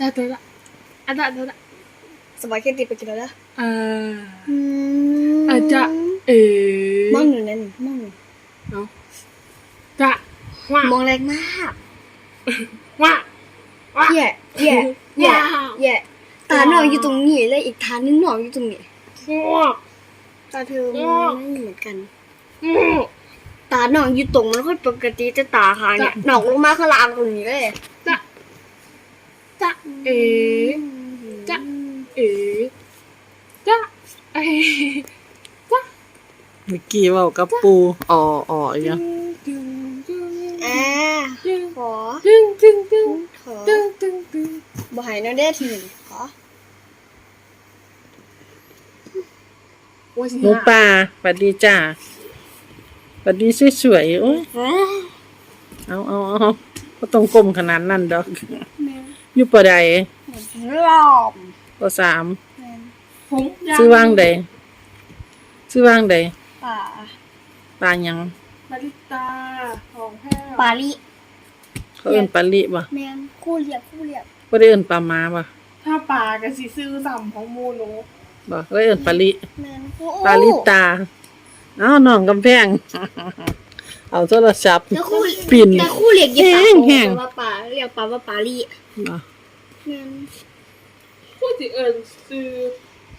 ได้ตัวละอันนั้นตัวละสปาเกตตีไปกินแล้วนะเอ่ออาจจะเอ๋มองหนึ่งนั่นมองหนึ่งเนาะจะว่ามองแรงมากว่าว่าแย่แย่แย่แย่ตาหนองอยู่ตรงนี้เลยอีกทางนึงหนองอยู่ตรงนี้ว่าตาเธอไม่เหมือนกันว่าตาหนองอยู่ตรงมันค่อยปกติแต่ตาค่ะเนี่ยหนองลงมาข้างล่างตรงนี้เลย จะจะเอ๋จะเอ๋จะเอ๋เมื่อกี้เว่ากับปูอ๋ออ๋ออีกอย่างตึงตึงอ่าตึงขอตึงตึงตึงขอตึงตึงตึงบ่ใหายน้องเด้ทีหนึ่งขอว่าสิหมูป่าสวัสดีจ้าสวัสดีสวยๆโอ้ยเฮ้ยเอาเอาเอาก็ต้องกลมขนาดนั้นดอก อยู่ปอใดรอบปอสามผมยาวซื้อว่างใดซื้อว่างใดป่าปลาหยังมาริตาของแพ้ปาลิเขาเอิ้นปลาลิบ่แมนคู่เรียบคู่เรียบบ่ได้เอิ้นปลาม้าบ่ถ้าปลากับสีซื้อสัมของหมูหนูบ่เขาเอิ้นปลาลิแมนคู่ปลาลิตาเอ้าน้องกำแพงเอาโทรศัพท์แล้วคู่ปิ่นแต่คู่เรียกยี่ปาแห้งแห้งว่าปลาเรียกปลาว่าปาลิ บ่แมนพูดสิเอิญซื้อ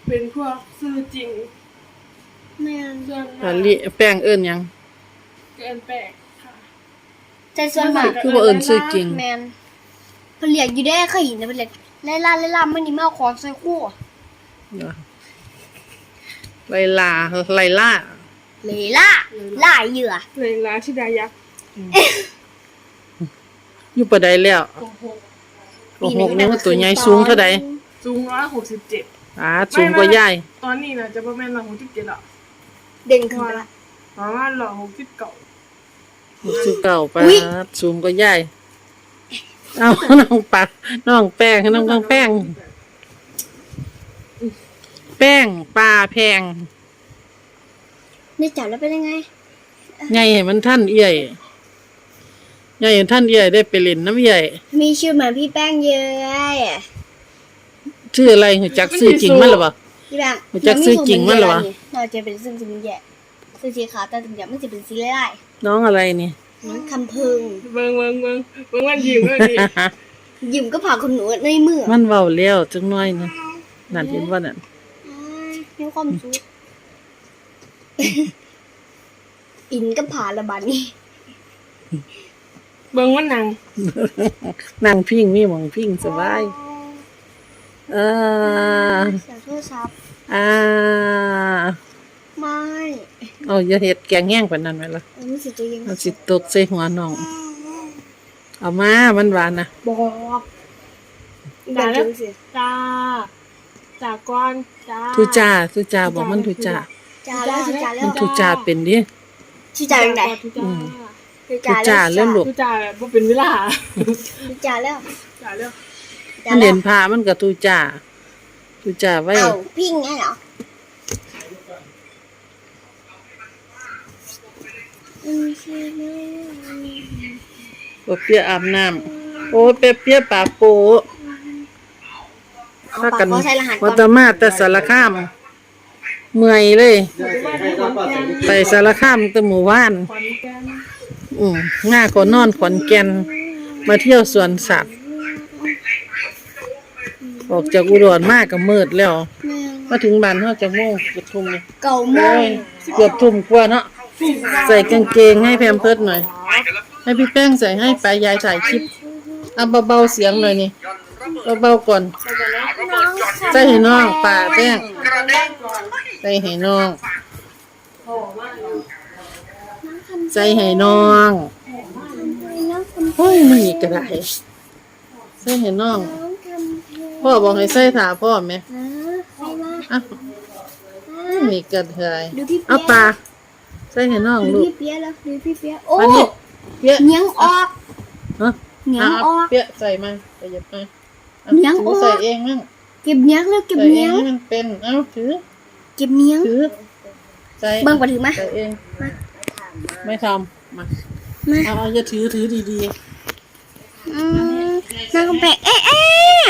เป็นพวกซื้อจริงแมนส่วนปลาลิแป้งเอิ้นหยัง เกินแปลกค่ะใจส่วนมากคือบ่เอิ้นชื่อจริง แมนเพิ่นเรียกอยู่ได้เคยเห็นแต่เพิ่นเรียกไล่ล่าไล่ล่ามันนี่มาเอาของใส่คู่ไลลาไลล่าเลยล่าล่าเหยื่อเลยร้านที่ดายักษ์อยู่ปอใดแล้วโอ้โห โอ้โหนี่มันตัวใหญ่สูงเท่าใดสูงร้อยหกสิบเจ็ดอ่าสูงกว่าใหญ่ตอนนี้นะจะประมาณร้อยหกสิบเจ็ดอะเด่นขึ้นไปละประมาณร้อยหกสิบเก้าสูงเก่าไปอุ๊ยสูงกว่าใหญ่เอาน้องปลาน้องแป้งน้องน้องแป้ง แป้งปลาแพงนี่จับแล้วเป็นยังไงใหญ่ให้มันท่านเอี่ย ใหญ่ให้ท่านเอี่ยได้ไปเล่นน้ำใหญ่ มีชื่อเหมือนพี่แป้งเยอะชื่ออะไรหัวจักซื้อจริงมั้ยหรอเปล่าพี่แบงค์รู้จักซื้อจริงมั้ยเหรอวะเราจะเป็นซึ่งสีแย่ซึ่งสีขาวแต่ถึงจะไม่จะเป็นสีไล่น้องอะไรนี่น้องคำพึงเบิ่งเบิ่งเบิ่งเบิ่งมันยิ้มเลยดิยิ้มก็ผ่าคนหนูในมือมันเว้าแล้วจังน้อยนะนั่นเห็นว่านั่นมีความสุขอินก็ผ่าระบาดนี่ เบิ่งมันหนังนั่งพิงมีหมองพิงสบาย เออเสียโทรศัพท์อ่าไม่เอาอย่าเฮ็ดแกงแห้งปานนั้นไว้ละเออไม่สิตัวเองมันสิตกใส่หัวน้อง เอามามันหวานนะบอกด่าด่าแล้แล้ววสิจ้าจากก้อนจ้าทุจ่าทุจ่าบอกมันทุจ่าจ้าแล้วสิจ้าแล้มัวนทุจ่าเป็นดิชิจ่าอย่างไรทุจ่า ชิทุจ่าเรื่องลูกทุจ่าแบบบ่เป็นเวลาชิจ่าแล้วจ่าเรื่องจ้ามันแล้เห็วนพามันก็ทุจ่าทุจ่าไว้เอ้าพี่ไงเหรออืมใช่ไหมบ่เปียอาบน้ำโอ้ยเปียเปียปากโปเอาพาปากกันขอใส่รหัสก่วัอนตมาแต่สารคาม เมื่อยเลย ไปสารคามแต่หมู่บ้านข อนแก่นอืมง่าก็นอนขอนแก่นมาเที่ยวสวนสัตว์ ออกจากอุดรมากก็มืดแล้วแม่มาถึงบ้านเฮาจักโมงเกือบทุ่มเลยเก่าโมโอ้งยเกือบทุ่มกว่าเนาะใส่กางเกงให้แพมเพิร์ดหน่อย ให้พี่แป้งใส่ให้ปลายายถ่ายคลิปเอาเบาๆเสียงหน่อยนี่เบาๆก่อน ใส่ให้น้องป่าแป้งใส่ให้น้อง ใส่ให้น้องโอ้ยนี่ก็ได้ใส่ให้น้องน้องทำเพลงพ่อบอกให้ใส่ถาพ่อไหมนะใครมาอะนี่ก็ได้ดูพี่เปีเอายปลาใส่ให้น้องดูลูกพี่เปียแล้วดูพี่เปียโอ้อันนี้เปียะเหนียงออกฮะเหนียงออกเปียะใส่มาไปหยิบมาอาเหนียงออกถืใส่เองมั่งเก็บเหนียงแล้วเก็บใส่เหเอนียงงให้มันเป็น เอ้าถือ เก็บเหนียงถือ ใส่เบิ่งไปถือมาใส่เอง ไม่ทำมามาเอาเอาอย่าถือถือดีอืมนางกำแพงเอ๊ะเอ๊ะ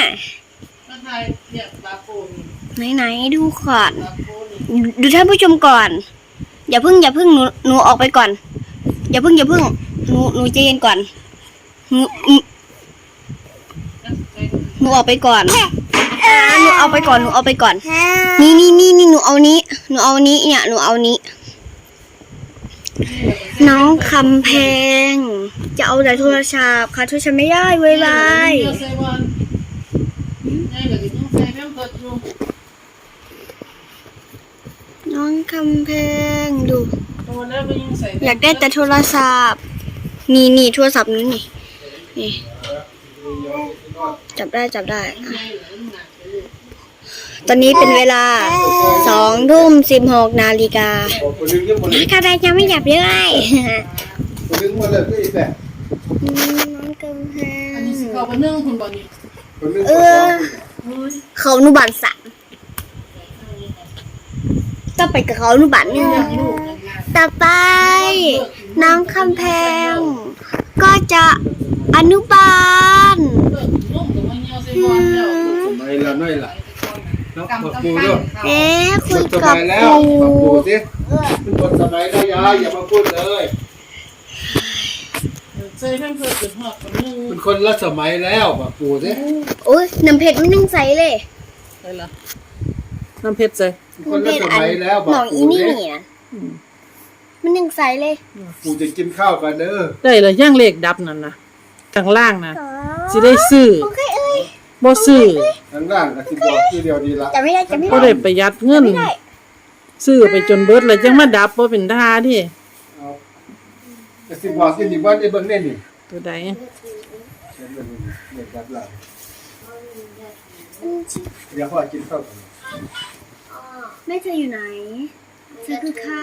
ไหนดูก่อนดูท่านผู้ชมก่อน อย่าเพิ่งอย่าเพิ่งหนูหนูออกไปก่อน อย่าเพิ่งอย่าเพิ่งหนูหนูใจเย็นก่อนหนูหนูหนูออกไปก่อนอ่าหนูเอาไปก่อนหนูเอาไปก่อน นี่นี่นี่นี่หนูเอานี้ หนูเอานี้เนี่ยหนูเอานี้ น้องคำแพง จะเอาแต่โทรศัพท์ค่ะโทรศัพท์ไม่ได้เว้ยบายใส่บอลไงก็สิยังใส่แพมเพิร์สอยู่น้องคำแพงดู อยากได้แต่โทรศัพท์ นี่นี่โทรศัพท์นู้นนี่นี่ จับได้จับได้อะ อนนี้เป็นเวลาสองทุ่มสิบหกนาฬิกาบอกคนนึงยังคนนึงกระไดยังไม่หยับเลยคนนึงมาเลยพี่แปะน้องคำแพอันงนี้สิเข้าไปนึ่งคุณบอลนี่คนนึงเออเขาอนุบาลสามต้องไปกับเขาอนุบาลหนึ่งต่อไป น้องคำแพง ก็จะอนุบาลเลิกนุ่มกับว่าเหี่ยวใส่บอลแล้วสมัยละ น้อยละเนาะปะปูด้วยเอ๊ะคุมัยนสกัมับยแล้ควรูปะปูสิมันคนสมัยแล้วยายอย่ามาพูดเลยใส่แพมเพิร์สจนหอดกับนึ่งมันคนละสมัยแล้วปะปูสิโอ้ยน้ำเพชรมันนึ่งใสเลยใส่ละน้ำเพชรใส่มันคนละสมัยแล้วหนปะองปูอีนี่สินี่นะมันนึ่งใสเลยปูจะกินข้าวกันเด้อได้ละย่างเลขดับนั่นนะข้างล่างนะสิได้ซื้อโอเคเอ้ย บ่ซื้อทางล่างก็สิบอกทีเดียวดีละจะไม่ได้จะไม่บ่ได้ได้ประหยัดเงิน ไม่ได้ซื้อไปจนเบิดแล้วจังมาดับบ่เป็นท่าดิเอาก็สิบอกที่นี่ว่าได้เบิ่งแน่นี่ตัวใดเขียนไว้นี่เด็กรับหลังเดี๋ยวพ่อกินข้าวกันแม่เธออยู่ไหนเธอคือใคร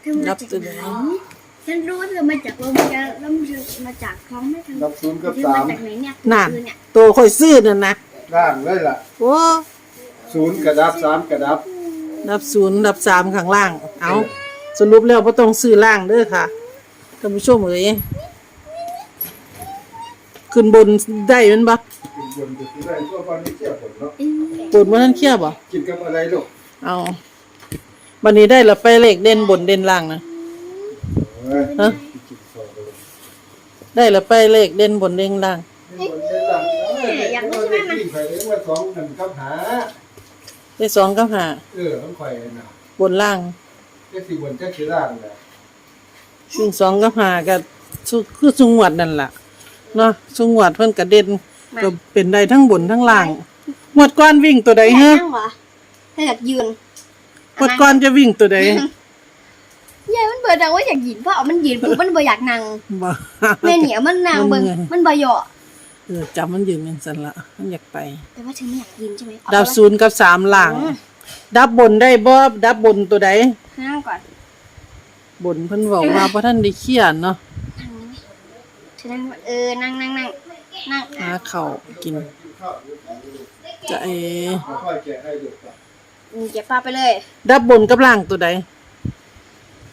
เธอมาดับจากตัวไหใดน ฉันรู้ว่าเธอมาจากโรงพยาบาลแล้วเธอมาจากท้องแม่เธอรับศูนย์กับเธอสามมาจากไหนเนี่ยนั่นคือเนี่ยตัวค่อยซื้อนั่นนะล่างเลยล่ะโอ้ศูนย์กระดับสามกระดับดับศูนย์ดับสามข้างล่าง เอาสรุปแล้วบ่ต้องซื้อล่างเด้อค่ะท่านผู้ชมเอ้ยขึ้นบนได้แมันบ่กินบนจะกินได้ทั่วไปไม่เที่ยวผลเนาะบนบ่ทันเคลียร์บ่กินกับอะไรลูกเอาบัดนี้ได้ละไปเลขเด่นบนเด่นล่างนะเอ้ย ฮะกินซอยเลยได้ละไปเลขเด่นบนเด่นล่างกินบนเด่นหลังเอ้ยเด็กน้อยเด็กวิ่งไปเองว่าสองหนึ่งกับหาได้สองกับห้าเออต้องคอยน่ะบนล่างแค่สี่บนแค่สี่ล่างแหละวิ่งสองกับห้าก็สุคือสุงวดนั่นล่ะเนาะสุงวดเพิ่นก็เด่นก็เป็นได้ทั้งบนทั้งล่างงวดก่อนวิ่งตัวใดอยากฮะนั่งเหรอเธออยากยืนงวดก่อนจะวิ่งตัวใด ยายมันเบื่อดังว่าอยากยืนเพราะเอามันยืนปุ๊บมันเบื่ออยากนั่งบ่ แม่เหนียวมันนั่งเบิ่งมันเหนื่อย มันเบื่อเหยาะเออจำมันยืนจังซั่นละมันอยากไป แต่ว่าเธอไม่อยากยืนใช่ไหมเอาดับไปศูนย์กับสามล่างดับบนได้บ่ดับบนตัวใดนั่งก่อนบนเพิ่นบอกว่าบ่ทันได้เขียนเนาะนั่งนี่เธอนั่งก่อนเออนั่งนั่งนั่งนั่งหาข้าวกินจะเอแล้วค่อยแกะให้ลูกก่อนอืมเก็บปลาไปเลย ดับบนกับล่างตัวใด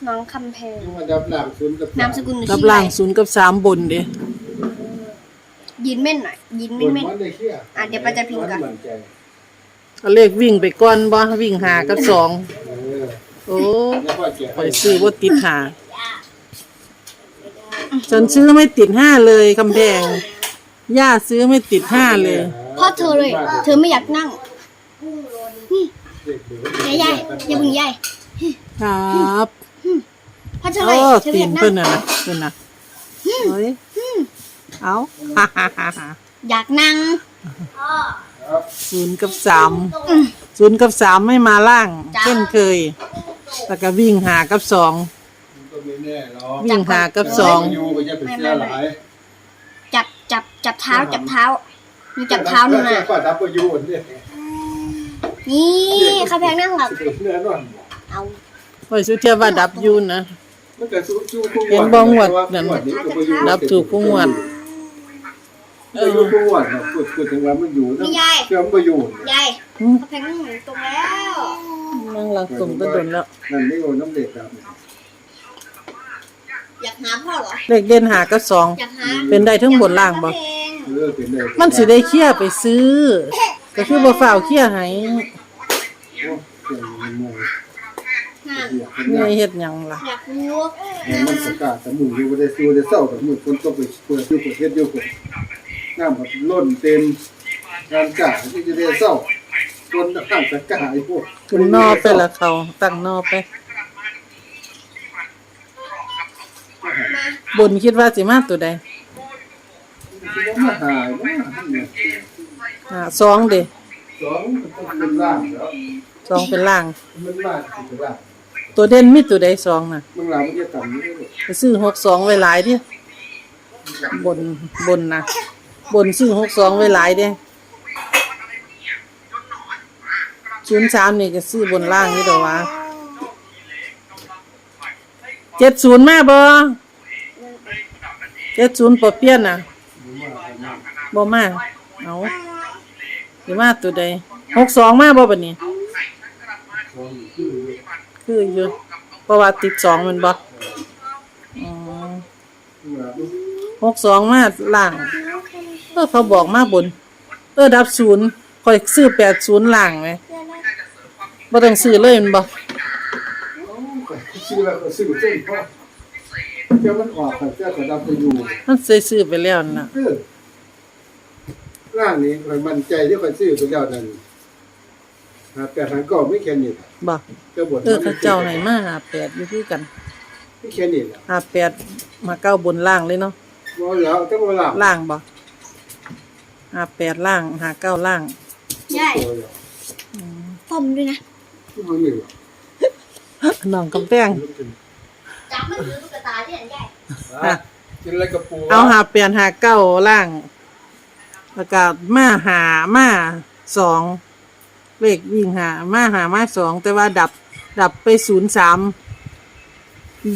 น้องคำแพงยังมาดับหลังศูนย์กับนามสกุลหนูดับชื่ออะล่างไรศูนย์กับสามบนเด้ยืนเม่นหน่อยยืนบเม่นนเม่น มันได้เขี้ยอะเดี๋ยวป้าจะพิมพ์ก่อน มั่นใจเอาเลขวิ่งไปก่อนบ่วิ่งหากับสองเออโอ้แล้วค่อยแกะไปซื้อว่าติดหาฉันซื้อไม่ติดห้าเลยคำแพงย่าซื้อไม่ติดห้าเลยเพราะเธอเลย เธอไม่อยากนั่งเด็กเดี๋ยวยายยายอย่าบึงยายครับ เพราะเธอเลโอ้ยเธอไม่ตีอนยากนั่เพิ่นงน่ะนะเพิ่นน่ะเฮ้ยเอาอยากนั่งครับศูนย์กับสามศูนย์กับสามไม่มาล่างจ้ะเช่นเคย แล้วก็วิ่งหากับสองมันก็ไม่แน่หรอกวิ่งหากับสองอยู่ก็จะเป็นเสื้อหลายจับจับจับเท้าจับเท้าหนูจับเท้าหนูน่ะก็ดับก็อยู่เนี่ยนี่คำแพงนั่งหลับเนื้อนอนเอา ไว้สุเทียว่าดับอยูนนะ มันก็สู้สู้คู่เห็นบ่งวดนั่นงวนี้ก็บ่อยู่ดับถูกผู้งวดเออผู้งวดนะพูดพูดถึงว่ามันอยู่นะนี่ยายเชื่อมบ่อยู่ยายอืมคำแพงนั่งอยู่ตรงแล้วนั่งหลังตรงตะดนแล้วนั่นนี่โอ้น้ำเด็กครับอยากหาพ่อเหรอเลขเด่นหากับสองอยากหาเป็นได้ทั้งบนล่างบ่อยกหคำแพงเออเป็นได้มันสิได้เคลียร์ไปซื้อ ก็คือบ่ฝ้าวเคลียร์ให้โอ้เก่งมั นมองนั่นเหี้ยเป็นเมีไงยเฮ็ดหยังล่ะอยากรู้มันสกาดแต่มืออยู่บ่ได้สู้ได้เศร้าแต่มือคนตกไปเปิดอยู่กดเฮ็ดอยู่กดน้ำแบบล้นเต็มงานกะที่จะได้เศร้าคนข้างสกาไอ้พวกขึ้นนอไปละเขาตั้งนอไปบนคิดว่าสิมาตัวใดมาหายมาเนี่ยอ่าสองเด้สองมันต้องเป็นร่างแล้วสองเป็นล่างมันมากเป็นร่าง ตัวเด่นมีตัวใดสองน่ะมึงหลังมันจะต่ำนี่เลยไปซื้อหกสองไว้หลายดิบนบนนะบนซื้อหกสองไว้หลายเด้ศูนย์สามนี่ก็ซื้อบนล่างนี่ดอกวะเจ็ดศูนย์มาบ่เจ็ดศูนย์ปอเปี้ยนน่ะบ่มาเอาสิมาตัวใดหกสองมาบ่บัดนี้ สองคือ คืออยู่เพราะว่าติดสองแมันบ่อ๋อมึงหลังหกสองมาล่าง เออเขาบอกมาบน เออดับศูนย์คอยซื้อแปดศูนย์ล่างไหมบ่ต้องซื้อเลยแมันบ่ชื่อแล้วก็ซื้อเส้นเพราะเจ้ามันออกค่ะเจ้าก็ดับไปอยู่ มันเคยซื้อไปแล้วน่ะเออร่างนี้ข่อยมั่นใจที่ข่อยซื้อไปแล้วนั่น หาแต่ทางก็ไม่แค่นี้บ่เจ้าบทเออเขาเจ้าให้มาหาแปดอยู่คือกันไม่แค่นี้แหละหาแปดมาเก้าบนล่างเลยเนาะบ่แล้วเจ้าบ่ล่ะล่างบ่หาแปดล่างหาเก้าล่างใช่โตแล้วผมด้วยนะที่มันมีหรอน้องกำแพงจับมันถือตุ๊กตาที่ไหนใหญ่อะกินอะไรกับปูเอาหาแปดหาเก้าล่างแล้วก็มาหามาสอง เลขวิ่งหามาหามาสองแต่ว่าดับ ดับไปศูนย์สาม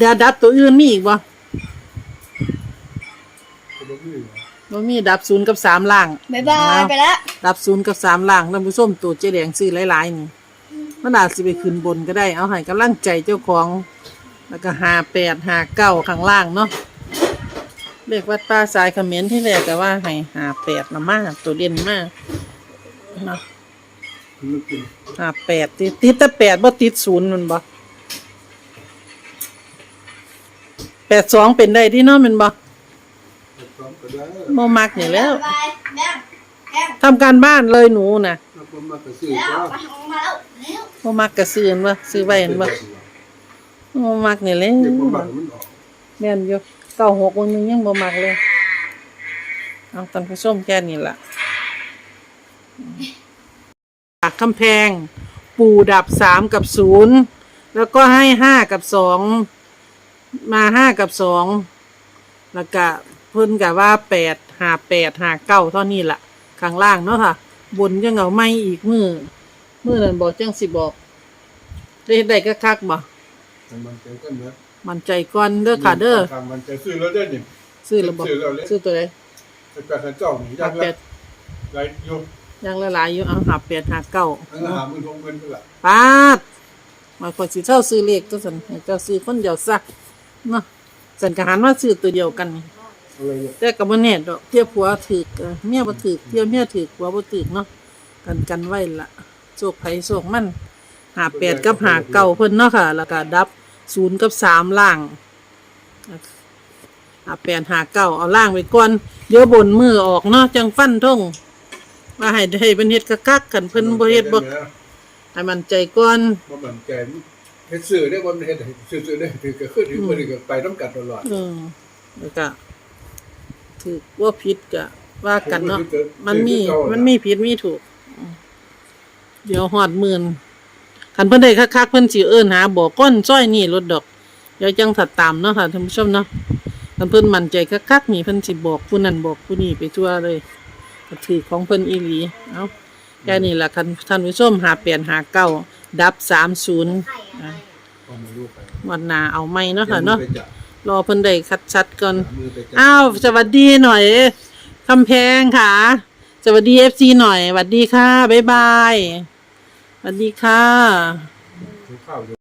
ดาดับตัวอื่นมีอีกบ่บ่มีดับศูนย์กับสามล่างบ๊ายบายไปแล้ว ดับศูนย์กับสามล่างท่านผู้ชมตัวเจ๊แดงซื้อหลายๆนี่มันอาจสิไปขึ้นบนก็ได้ เอาให้กำลังใจเจ้าของ แล้วก็หาแปดหาเก้าข้างล่างเนาะเรียกว่าป้าสายเขมรที่แรกแต่ว่าให้หาแปดละมากตัวเด่นมากเนาะ มันกินหาแปดติดติดแต่แปดบ่ติดศูนย์มันบ่แปดสองเป็นได้ที่เนาะแมันบ่พร้อมก็ได้บ่มักนี่แล้วบ๊ายบายแม่แม่ทำการบ้านเลยหนูน่ะแล้วก็มาก็ซื้อแล้วก็ไปออกมาแล้วแล้วบ่มักกระซื้อบ่ซื้อไว้เห็นบ่บ่มักนี่แหละเด็กบ่มักมันออกแม่นอยู่เก้าหกวันนึงยังบ่มักเลย เอาท่านผู้ชมแค่นี้ล่ะปากคำแพง ปูดับสามกับศูนย์แล้วก็ให้ห้ากับสองมาห้ากับสองแล้วก็เพิ่นกับว่าแปดหาแปดหาเก้าเท่านี้ล่ะข้างล่างเนาะค่ะ บนยังเอาไม่อีกมือมือนั่นบอกจังสิบอกได้เฮ็ดได้ก็คักๆบ่มันใจกันนะมันใจก่อนเด้อค่ะเด้อมันจะซื้อแล้วได้นี่ซื้อระบบซื้อแล้วเลยซื้อตัวไหนแต่การเจ้านี่ยัหางแปละดไรอยู่ ยังละลายอยู่เอาหาแปดหาเก้าทั้งหามือทงเงินก็ละปาดมาคนสิเช่าซื้อเลขตัวสันให้เจ้าซื้อคนเดียวซะเนาะสันกหันว่าซื้อตัวเดียวกันนี่อะไรเนี่ยแต่กับบ่แน่ดอกเทียบผัวถือกเอ่อเมียบ่ถือกเทียบเมียถือกผัวบ่ถือกเนาะกันกันไว้ละโชคไผโชคมันหาแปดกับหาเก้าเพิ่นเนาะค่ะ แล้วก็ดับศูนย์กับสามล่างหาแปดหาเก้าเอาล่างไปก่อนเดี๋ยวบนมือออกเนาะจังฟันทง ว่าให้ได้เป็นเฮ็ดกักๆกันเพิ่นบ่เฮ็ดบ่ให้มันใจก่อนบ่มันใจเฮ็ดซื้อได้บ่มันเฮ็ดซื้อๆได้ถือก็คือถือบ่ได้ก็ไปต้องกันตลอดเออแล้วก็ถือว่าผิดก็ว่ากันเนาะมันมี มันมีผิดมีถูกอืมเดี๋ยวหอดหมื่นคันเพิ่นได้คักๆเพิ่นสิเอิ้นหาบอกก้อนจ้อยนี่รถดอกเดี๋ยวจังถัดตามเนาะค่ะท่านผู้ชมเนาะคันเพิ่นมั่นใจคักๆนี่เพิ่นสิบอกผู้นั้นบอกผู้นี้ไปทั่วเลยก็ ถือของเพิ่นอีหลีเอ้าแค่นี้ล่ะคันท่านผู้ชมหาเปลี่ยนหาเก้าดับ30อะเอามือลูกไปวันหนาเอาใหม่เนาะค่ะเนาะรอเพิ่นได้คัดชัดก่อนมือไปจับอ้าว สวัสดีหน่อยคำแพงค่ะ สวัสดีเอฟซีหน่อย สวัสดีค่ะ บ๊ายบาย สวัสดีค่ะ ถือข้าว